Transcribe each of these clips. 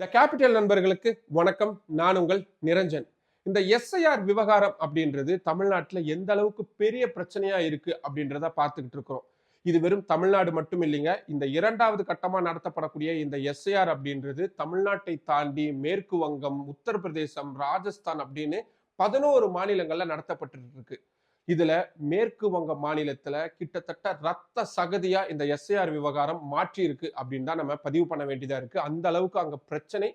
The capital நண்பர்களுக்கு வணக்கம். நான் உங்கள் நிரஞ்சன். இந்த எஸ்ஐஆர் விவகாரம் அப்படின்றது தமிழ்நாட்டில் எந்த அளவுக்கு பெரிய பிரச்சனையா இருக்கு அப்படின்றத பார்த்துக்கிட்டு இருக்கிறோம். இது வெறும் தமிழ்நாடு மட்டும் இல்லைங்க. இந்த இரண்டாவது கட்டமாக நடத்தப்படக்கூடிய இந்த எஸ்ஐஆர் அப்படின்றது தமிழ்நாட்டை தாண்டி மேற்கு வங்கம் உத்தரப்பிரதேசம் ராஜஸ்தான் அப்படின்னு பதினோரு மாநிலங்கள்ல நடத்தப்பட்டு இருக்கு. இதுல மேற்கு வங்க மாநிலத்துல கிட்டத்தட்ட ரத்த சகதியா இந்த எஸ்ஐஆர் விவகாரம் மாற்றி இருக்கு அப்படின்னு தான் நம்ம பதிவு பண்ண வேண்டியதா இருக்கு. அந்த அளவுக்கு அங்க பிரச்சனை.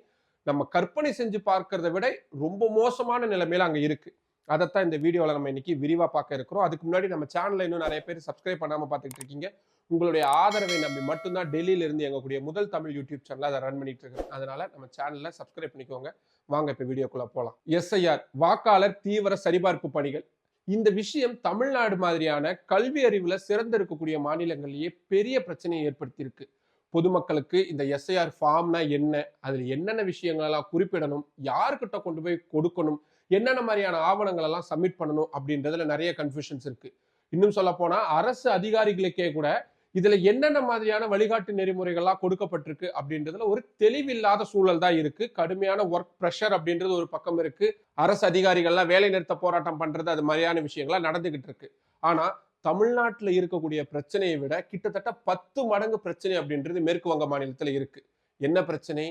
நம்ம கற்பனை செஞ்சு பார்க்கறத விட ரொம்ப மோசமான நிலைமையில அங்க இருக்கு. அதைத்தான் இந்த வீடியோவில் நம்ம இன்னைக்கு விரிவா பார்க்க இருக்கிறோம். அதுக்கு முன்னாடி நம்ம சேனல்ல இன்னும் நிறைய பேர் சப்ஸ்கிரைப் பண்ணாம பார்த்துட்டு இருக்கீங்க. உங்களுடைய ஆதரவை நம்பி மட்டும்தான் டெல்லியில இருந்து எங்கக்கூடிய முதல் தமிழ் யூடியூப் சேனல் அதை ரன் பண்ணிட்டு இருக்கேன். அதனால நம்ம சேனல்ல சப்ஸ்கிரைப் பண்ணிக்கோங்க. வாங்க இப்ப வீடியோக்குள்ள போலாம். எஸ்ஐஆர் வாக்காளர் தீவிர சரிபார்ப்பு பணிகள். இந்த விஷயம் தமிழ்நாடு மாதிரியான கல்வி அறிவுல சிறந்திருக்கக்கூடிய மாநிலங்களிலேயே பெரிய பிரச்சனையை ஏற்படுத்தியிருக்கு. பொதுமக்களுக்கு இந்த எஸ்ஐஆர் ஃபார்ம்னா என்ன? அதில் என்னென்ன விஷயங்களெல்லாம் குறிப்பிடணும்? யாருக்கிட்ட கொண்டு போய் கொடுக்கணும்? என்னென்ன மாதிரியான ஆவணங்கள் எல்லாம் சப்மிட் பண்ணணும்? அப்படின்றதுல நிறைய கன்ஃபியூஷன்ஸ் இருக்கு. இன்னும் சொல்ல போனா அரசு அதிகாரிகளுக்கே கூட இதுல என்னென்ன மாதிரியான வழிகாட்டு நெறிமுறைகள்லாம் கொடுக்கப்பட்டிருக்கு அப்படின்றதுல ஒரு தெளிவில்லாத சூழல் தான் இருக்கு. கடுமையான ஒர்க் ப்ரெஷர் அப்படின்றது ஒரு பக்கம் இருக்கு. அரசு அதிகாரிகள்லாம் வேலை நிறுத்த போராட்டம் பண்றது அது மாதிரியான விஷயங்கள்லாம் நடந்துகிட்டு இருக்கு. ஆனா தமிழ்நாட்டில் இருக்கக்கூடிய பிரச்சனையை விட கிட்டத்தட்ட பத்து மடங்கு பிரச்சனை அப்படின்றது மேற்கு வங்க மாநிலத்தில் இருக்கு. என்ன பிரச்சனை?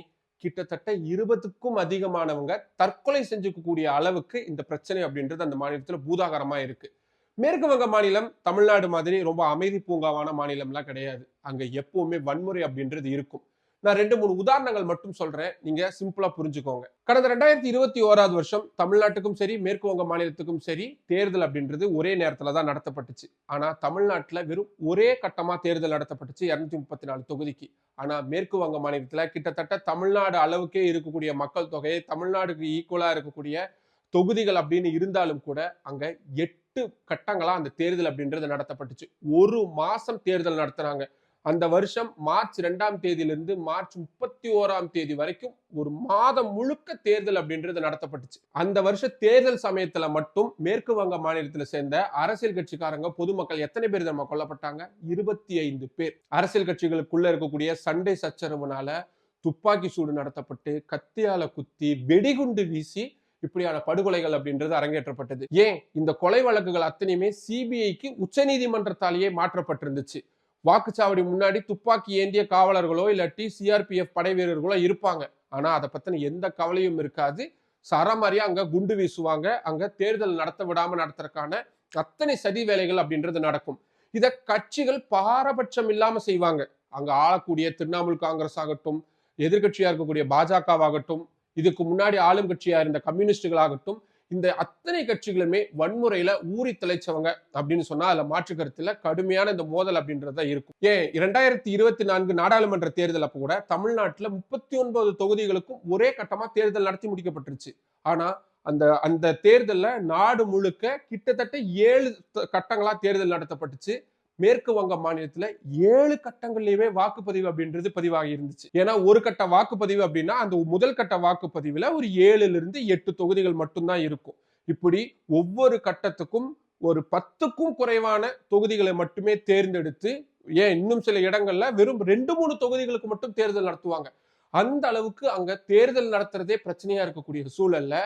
கிட்டத்தட்ட இருபதுக்கும் அதிகமானவங்க தற்கொலை செஞ்சுக்கக்கூடிய அளவுக்கு இந்த பிரச்சனை அப்படின்றது அந்த மாநிலத்தில் பூதாகரமாக இருக்குது மேற்கு வங்க மாநிலம் தமிழ்நாடு மாதிரி ரொம்ப அமைதி பூங்காவான மாநிலம்லாம் கிடையாது. அங்கே எப்பவுமே வன்முறை அப்படின்றது இருக்கும். நான் ரெண்டு மூணு உதாரணங்கள் மட்டும் சொல்றேன். நீங்க சிம்பிளா புரிஞ்சுக்கோங்க. கடந்த ரெண்டாயிரத்தி இருபத்தி ஓராவது வருஷம் தமிழ்நாட்டுக்கும் சரி மேற்கு வங்க மாநிலத்துக்கும் சரி தேர்தல் அப்படின்றது ஒரே நேரத்துல தான் நடத்தப்பட்டுச்சு. ஆனா தமிழ்நாட்டுல வெறும் ஒரே கட்டமா தேர்தல் நடத்தப்பட்டுச்சு இருநூத்தி முப்பத்தி நாலு தொகுதிக்கு. ஆனா மேற்கு வங்க மாநிலத்துல கிட்டத்தட்ட தமிழ்நாடு அளவுக்கே இருக்கக்கூடிய மக்கள் தொகையை தமிழ்நாடுக்கு ஈக்குவலா இருக்கக்கூடிய தொகுதிகள் அப்படின்னு இருந்தாலும் கூட அங்க எட்டு கட்டங்களாக அந்த தேர்தல் அப்படின்றது நடத்தப்பட்டுச்சு. ஒரு மாதம் தேர்தல் நடத்துனாங்க. அந்த வருஷம் மார்ச் ரெண்டாம் தேதியிலிருந்து மார்ச் முப்பத்தி ஓராம் தேதி வரைக்கும் ஒரு மாதம் முழுக்க தேர்தல் அப்படின்றது நடத்தப்பட்டுச்சு. அந்த வருஷ தேர்தல் சமயத்துல மட்டும் மேற்கு வங்க மாநிலத்தில் சேர்ந்த அரசியல் கட்சிக்காரங்க பொதுமக்கள் எத்தனை பேர் நம்ம கொல்லப்பட்டாங்க? இருபத்தி ஐந்து பேர். அரசியல் கட்சிகளுக்குள்ள இருக்கக்கூடிய சண்டை சச்சரவுனால துப்பாக்கி சூடு நடத்தப்பட்டு கத்தியால குத்தி வெடிகுண்டு வீசி இப்படியான படுகொலைகள் அப்படின்றது அரங்கேற்றப்பட்டது. ஏன்? இந்த கொலை வழக்குகள் அத்தனையுமே சிபிஐக்கு உச்சநீதிமன்றத்தாலேயே மாற்றப்பட்டிருந்துச்சு. வாக்குச்சாவடி முன்னாடி துப்பாக்கி ஏந்திய காவலர்களோ இல்லாட்டி சிஆர்பிஎஃப் படை வீரர்களோ இருப்பாங்க. ஆனா அதை பத்தின எந்த கவலையும் இருக்காது. சரமாரியா அங்க குண்டு வீசுவாங்க. அங்க தேர்தல் நடத்த விடாம நடத்துறதுக்கான அத்தனை சதி வேலைகள் அப்படின்றது நடக்கும். இத கட்சிகள் பாரபட்சம் இல்லாம செய்வாங்க. அங்க ஆளக்கூடிய திரிணாமுல் காங்கிரஸ் ஆகட்டும் எதிர்கட்சியா இருக்கக்கூடிய பாஜகவாகட்டும் இதுக்கு முன்னாடி ஆளும் கட்சியா இருந்த கம்யூனிஸ்டுகளாகட்டும் இந்த அத்தனை கட்சிகளுமே வன்முறையில ஊறி தலைச்சவங்க அப்படின்னு சொன்னா அதுல மாற்று கருத்துல கடுமையான இந்த மோதல் அப்படின்றத இருக்கும். ஏன்? இரண்டாயிரத்தி இருபத்தி நான்கு நாடாளுமன்ற தேர்தல் அப்ப கூட தமிழ்நாட்டுல முப்பத்தி ஒன்பது தொகுதிகளுக்கும் ஒரே கட்டமா தேர்தல் நடத்தி முடிக்கப்பட்டுருச்சு. ஆனா அந்த அந்த தேர்தல்ல நாடு முழுக்க கிட்டத்தட்ட ஏழு கட்டங்களா தேர்தல் நடத்தப்பட்டுச்சு. மேற்கு வங்க மாநிலத்துல ஏழு கட்டங்கள்லயுமே வாக்குப்பதிவு அப்படின்றது பதிவாகி இருந்துச்சு. ஏன்னா ஒரு கட்ட வாக்குப்பதிவு அப்படின்னா அந்த முதல் கட்ட வாக்குப்பதிவுல ஒரு ஏழுல இருந்து எட்டு தொகுதிகள் மட்டும்தான் இருக்கும். இப்படி ஒவ்வொரு கட்டத்துக்கும் ஒரு பத்துக்கும் குறைவான தொகுதிகளை மட்டுமே தேர்ந்தெடுத்து ஏன் இன்னும் சில இடங்கள்ல வெறும் ரெண்டு மூணு தொகுதிகளுக்கு மட்டும் தேர்தல் நடத்துவாங்க. அந்த அளவுக்கு அங்க தேர்தல் நடத்துறதே பிரச்சனையா இருக்கக்கூடிய சூழல்ல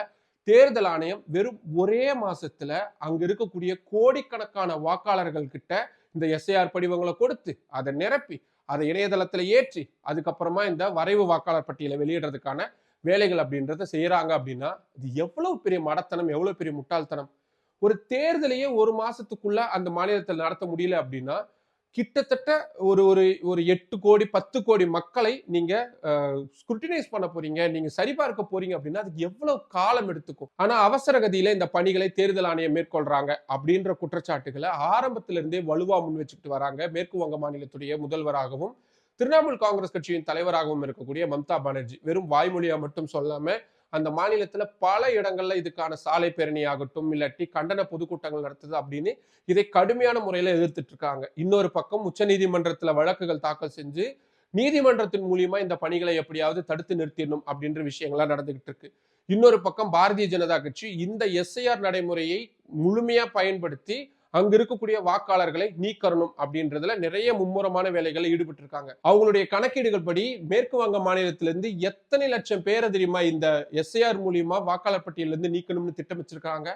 தேர்தல் ஆணையம் வெறும் ஒரே மாசத்துல அங்க இருக்கக்கூடிய கோடிக்கணக்கான வாக்காளர்கள் கிட்ட இந்த எஸ்ஐஆர் படிவங்களை கொடுத்து அதை நிரப்பி அதை இணையதளத்தில் ஏற்றி அதுக்கப்புறமா இந்த வரைவு வாக்காளர் பட்டியலை வெளியிடுறதுக்கான வேலைகள் அப்படின்றத செய்கிறாங்க அப்படின்னா இது எவ்வளவு பெரிய மடத்தனம் எவ்வளவு பெரிய முட்டாள்தனம்? ஒரு தேர்தலையே ஒரு மாசத்துக்குள்ள அந்த மாநிலத்தில் நடத்த முடியல அப்படின்னா கிட்டத்தட்ட ஒரு ஒரு ஒரு எட்டு கோடி பத்து கோடி மக்களை நீங்க ஸ்க்ரூட்டினைஸ் பண்ண போறீங்க. நீங்க சரிபார்க்க போறீங்க அப்படின்னா அதுக்கு எவ்வளவு காலம் எடுத்துக்கும்? ஆனா அவசர கதியில் இந்த பணிகளை தேர்தல் ஆணையம் மேற்கொள்றாங்க அப்படின்ற குற்றச்சாட்டுகளை ஆரம்பத்திலிருந்தே வலுவா முன் வச்சுக்கிட்டு வராங்க மேற்கு வங்க மாநிலத்துடைய முதல்வராகவும் திரிணாமுல் காங்கிரஸ் கட்சியின் தலைவராகவும் இருக்கக்கூடிய மம்தா பானர்ஜி. வெறும் வாய்மொழியா மட்டும் சொல்லாம அந்த மாநிலத்துல பல இடங்கள்ல இதுக்கான சாலை பேரணி ஆகட்டும் இல்லாட்டி கண்டன பொதுக்கூட்டங்கள் நடத்துது அப்படின்னு இதை கடுமையான முறையில எதிர்த்துட்டு இருக்காங்க. இன்னொரு பக்கம் உச்ச நீதிமன்றத்துல வழக்குகள் தாக்கல் செஞ்சு நீதிமன்றத்தின் மூலியமா இந்த பணிகளை எப்படியாவது தடுத்து நிறுத்திடணும் அப்படின்ற விஷயங்கள்லாம் நடந்துகிட்டு இருக்கு. இன்னொரு பக்கம் பாரதிய ஜனதா கட்சி இந்த எஸ்ஐஆர் நடைமுறையை முழுமையா பயன்படுத்தி அங்க இருக்கக்கூடிய வாக்காளர்களை நீக்கரணும் அப்படின்றதுல நிறைய மும்முரமான வேலைகளை ஈடுபட்டு இருக்காங்க அவங்களுடைய கணக்கீடுகள் படி மேற்கு வங்க மாநிலத்திலிருந்து எத்தனை லட்சம் பேரை தெரியுமா இந்த எஸ்ஐஆர் மூலியமா வாக்காளர் பட்டியலிருந்து நீக்கணும்னு திட்டம் வச்சிருக்காங்க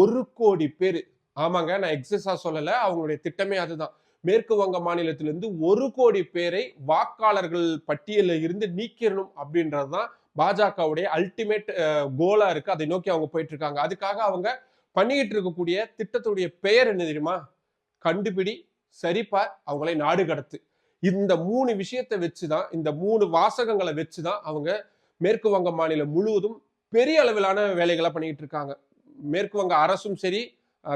ஒரு கோடி பேர். ஆமாங்க நான் எக்ஸஸா சொல்லல. அவங்களுடைய திட்டமே அதுதான். மேற்கு வங்க மாநிலத்திலிருந்து ஒரு கோடி பேரை வாக்காளர்கள் பட்டியலில் இருந்து நீக்கிடணும் அப்படின்றதுதான் பாஜகவுடைய அல்டிமேட் கோலா இருக்கு. அதை நோக்கி அவங்க போயிட்டு இருக்காங்க அதுக்காக அவங்க பண்ணிக்கிட்டு இருக்கக்கூடிய திட்டத்துடைய பெயர் என்ன தெரியுமா? கண்டுபிடி சரிபார் அவங்களை நாடு கடத்து. இந்த மூணு விஷயத்தை வச்சுதான் இந்த மூணு வாசகங்களை வச்சுதான் அவங்க மேற்கு வங்க மாநிலம் முழுவதும் பெரிய அளவிலான வேலைகளை பண்ணிக்கிட்டு இருக்காங்க மேற்கு வங்க அரசும் சரி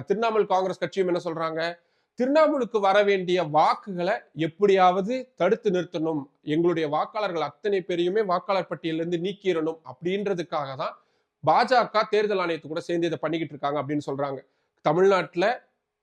திரிணாமுல் காங்கிரஸ் கட்சியும் என்ன சொல்றாங்க? திரிணாமுலுக்கு வர வேண்டிய வாக்குகளை எப்படியாவது தடுத்து நிறுத்தணும். எங்களுடைய வாக்காளர்கள் அத்தனை பேரையுமே வாக்காளர் பட்டியலிருந்து நீக்கிடணும் அப்படின்றதுக்காக தான் பாஜக தேர்தல் ஆணையத்து கூட சேர்ந்து இதை பண்ணிக்கிட்டு இருக்காங்க அப்படின்னு சொல்றாங்க. தமிழ்நாட்டில்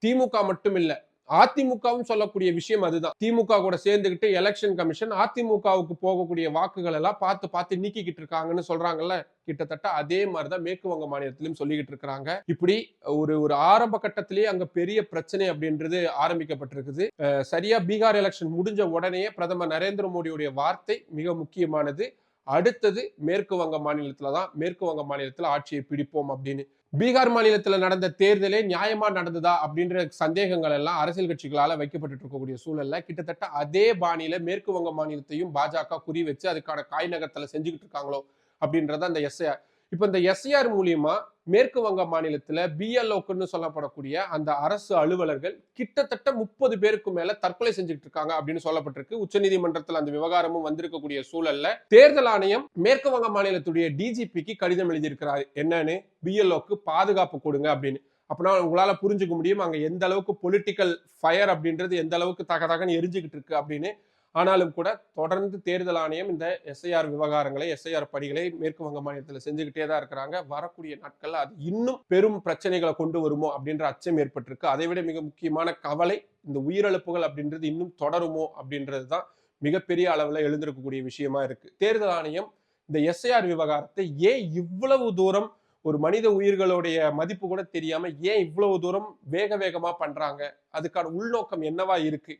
திமுக மட்டும் இல்லை அதிமுகவும் சொல்லக்கூடிய விஷயம் அதுதான். திமுக கூட சேர்ந்துகிட்டு எலெக்ஷன் கமிஷன் அதிமுகவுக்கு போகக்கூடிய வாக்குகள் எல்லாம் பார்த்து பார்த்து நீக்கிக்கிட்டு இருக்காங்கன்னு சொல்றாங்கல்ல கிட்டத்தட்ட அதே மாதிரிதான் மேற்கு வங்க மாநிலத்திலும் சொல்லிக்கிட்டு இருக்காங்க இப்படி ஒரு ஒரு ஆரம்ப கட்டத்திலேயே அங்க பெரிய பிரச்சனை அப்படின்றது ஆரம்பிக்கப்பட்டிருக்குது. சரியா பீகார் எலெக்ஷன் முடிஞ்ச உடனே பிரதமர் நரேந்திர மோடியுடைய வார்த்தை மிக முக்கியமானது. அடுத்தது மேற்கு வங்க மாநிலத்துல தான் மேற்கு வங்க மாநிலத்துல ஆட்சியை பிடிப்போம் அப்படின்னு. பீகார் மாநிலத்துல நடந்த தேர்தலே நியாயமா நடந்ததா அப்படின்ற சந்தேகங்கள் எல்லாம் அரசியல் கட்சிகளால வைக்கப்பட்டு இருக்கக்கூடிய சூழல்ல கிட்டத்தட்ட அதே பாணியில மேற்கு வங்க மாநிலத்தையும் பாஜக குறி வச்சு அதுக்கான காய் செஞ்சுக்கிட்டு இருக்காங்களோ அப்படின்றத அந்த எஸ்ஐ இப்போ இந்த எஸ்ஐஆர் மூலியமா மேற்கு வங்க மாநிலத்துல பிஎல்ஓக்குன்னு சொல்லப்படக்கூடிய அந்த அரசு அலுவலர்கள் கிட்டத்தட்ட முப்பது பேருக்கு மேல தற்கொலை செஞ்சுட்டு இருக்காங்க அப்படின்னு சொல்லப்பட்டிருக்கு. உச்சநீதிமன்றத்தில் அந்த விவகாரமும் வந்திருக்கக்கூடிய சூழல்ல தேர்தல் ஆணையம் மேற்கு வங்க மாநிலத்துடைய டிஜிபிக்கு கடிதம் எழுதியிருக்கிறார். என்னன்னு? பிஎல்ஓக்கு பாதுகாப்பு கொடுங்க அப்படின்னு. அப்படின்னா உங்களால புரிஞ்சுக்க முடியும். அங்க எந்த அளவுக்கு பொலிட்டிக்கல் ஃபயர் அப்படின்றது எந்த அளவுக்கு தக தகன்னு எரிஞ்சுக்கிட்டு இருக்கு அப்படின்னு ஆனாலும் கூட தொடர்ந்து தேர்தல் ஆணையம் இந்த எஸ்ஐஆர் விவகாரங்களை எஸ்ஐஆர் பணிகளை மேற்கு வங்க மாநிலத்தில் செஞ்சுக்கிட்டே தான் இருக்கிறாங்க. வரக்கூடிய நாட்களில் அது இன்னும் பெரும் பிரச்சனைகளை கொண்டு வருமோ அப்படின்ற அச்சம் ஏற்பட்டிருக்கு. அதை விட மிக முக்கியமான கவலை இந்த உயிரிழப்புகள் அப்படின்றது இன்னும் தொடருமோ அப்படின்றது தான் மிகப்பெரிய அளவில் எழுந்திருக்கக்கூடிய விஷயமா இருக்கு. தேர்தல் ஆணையம் இந்த எஸ்ஐஆர் விவகாரத்தை ஏன் இவ்வளவு தூரம் ஒரு மனித உயிர்களுடைய மதிப்பு கூட தெரியாம ஏன் இவ்வளவு தூரம் வேக வேகமா பண்றாங்க? அதுக்கான உள்நோக்கம் என்னவா இருக்கு?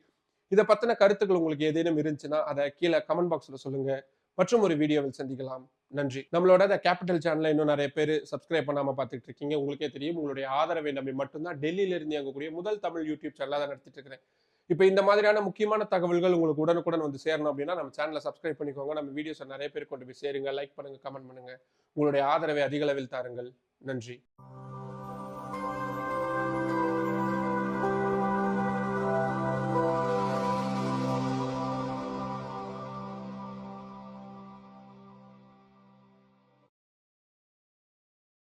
இதை பற்றின கருத்துக்கள் உங்களுக்கு ஏதேனும் இருந்துச்சுன்னா அதை கீழே கமெண்ட் பாக்ஸில் சொல்லுங்கள் மற்றும் ஒரு வீடியோவில் சந்திக்கலாம். நன்றி. நம்மளோட அந்த கேபிட்டல் சேனலில் இன்னும் நிறைய பேர் சப்ஸ்கிரைப் பண்ணாமல் பார்த்துட்டு இருக்கீங்க. உங்களுக்கே தெரியும் உங்களுடைய ஆதரவை நம்பி மட்டும்தான் டெல்லியிலிருந்து இயங்கக்கூடிய முதல் தமிழ் யூடியூப் சேனலாக தான் நடத்திட்டு இருக்கிறேன். இப்போ இந்த மாதிரியான முக்கியமான தகவல்கள் உங்களுக்கு உடனுக்குடன் வந்து சேரணும் அப்படின்னா நம்ம சேனலை சப்ஸ்கிரைப் பண்ணிக்கோங்க. நம்ம வீடியோஸை நிறைய பேர் கொண்டு போய் சேருங்க. லைக் பண்ணுங்க கமெண்ட் பண்ணுங்க. உங்களுடைய ஆதரவை அதிக அளவில் தாருங்கள். நன்றி.